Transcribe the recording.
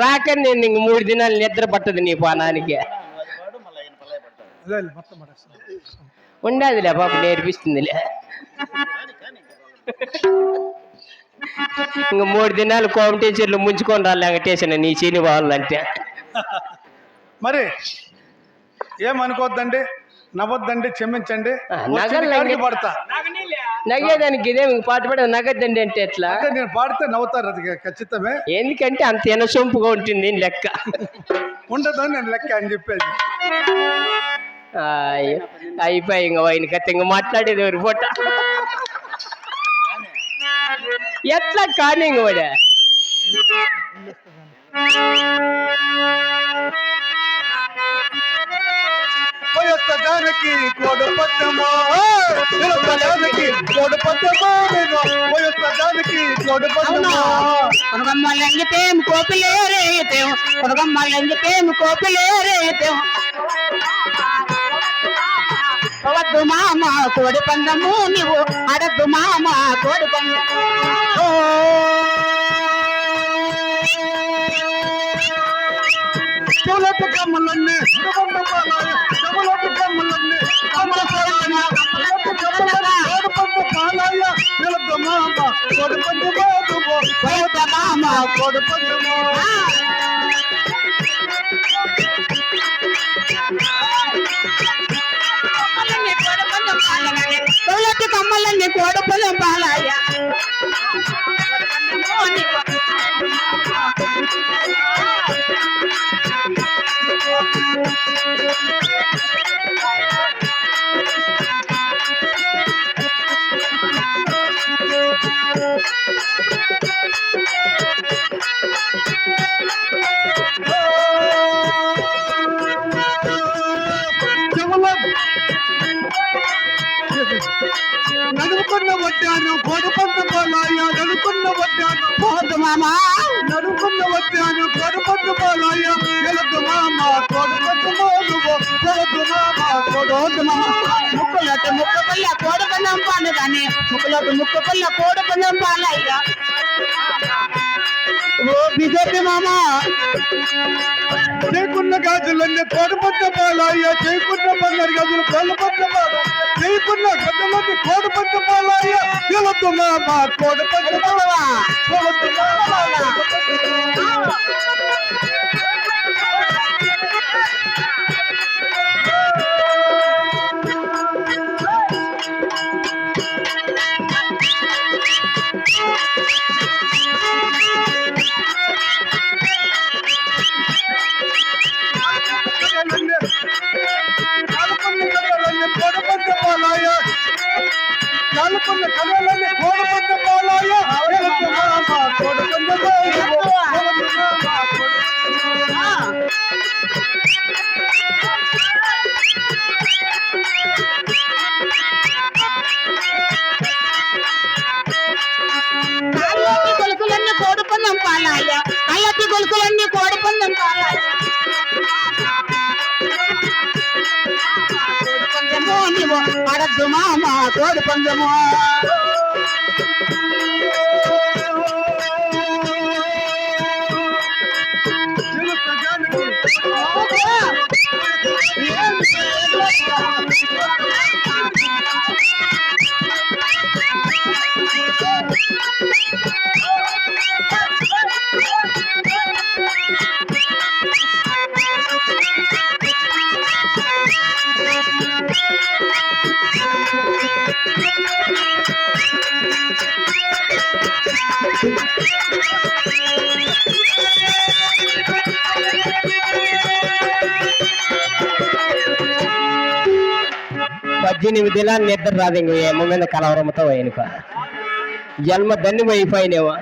రాక నేను ఇంక మూడు దినాలు నిద్ర పట్టదు నీ పానానికి. ఉండేదిలే పాప నేర్పిస్తుందిలే. ఇంక మూడు దినాలు కోమటేశ్వర్లు ముంచుకొని రాలి వెంకటేశ్వర నీ చీని వాళ్ళంటే మరి ఏమనుకోవద్దండి నవ్వొద్దండి క్షమించండి. పడతా. నగేదానికి ఇదే ఇంక పాట పడ నగద్దండి అంటే ఎట్లా? అంటే నేను పాడితే నవ్వుతారు అది ఖచ్చితమే. ఎందుకంటే అంత ఎనసొంపుగా ఉంటుంది లెక్క. ఉండదని నేను లెక్క అని చెప్పేది. ఆయ్, అయిపోయి ఇంక ఆయన కథ ఇంక మాట్లాడేది ఎవరి పూట ఎట్లా కానీ ఇంక వాడే? వయస్సు దానికి కోడు పట్టమో. దానికి కోడు పట్టమో వయస్సు దానికి కోడు పట్టమో. కొనగమ్మలంగితేం కోపిలేరేతేం? కొనగమ్మలంగితేం కోపిలేరేతేం? వద్దు మామ కోడి పందము నీవు. అడద్దు మామ కోడి పందము. చెవులపు కమ్మలన్నీ మామ కోడి పండు మామ కోడి పండు కమ్మలన్నీ కోడి పందెం పాలననే. చెవులకి కమ్మలన్నీ కోడి పందెం పాలాయ నడుపుకున్న వడ్డాను వద్దు మామ. నడుపుకున్న వడ్డాను కోడి పండు పాలాయ నిలద్దు మామ కోడి పండు మోదుగో కొలదు మామ కోడి రోజు ముక్కులోటి ముక్కు పిల్ల కోడి పందెం పాలు కానీ ముక్కులోటి ముక్కు పిల్ల కోడి పందెం పాలయ్యా. ఓ బీజేపీ మామ చేయకున్న గాజులన్నీ కోడిపట్ట పాలాయ చేయకున్న బంగారు గాజులు కోడిపట్ట పాల చేయకున్న గడ్డలన్నీ కోడిపట్ట పాలాయ నిలద్దు మామ కోడిపట్ట పాల కాలుకున్న కడలన్నీ కోడిపట్ట పాలాయ నిలద్దు మామ కోడిపట్ట పాల కోడి పందెము Thank you. పద్దెనిమిది నిద్ర రాదు ఇంక ఏమో మీద కలవరంతో పోయినకో జన్మ ధన్యం అయిపోయినేమో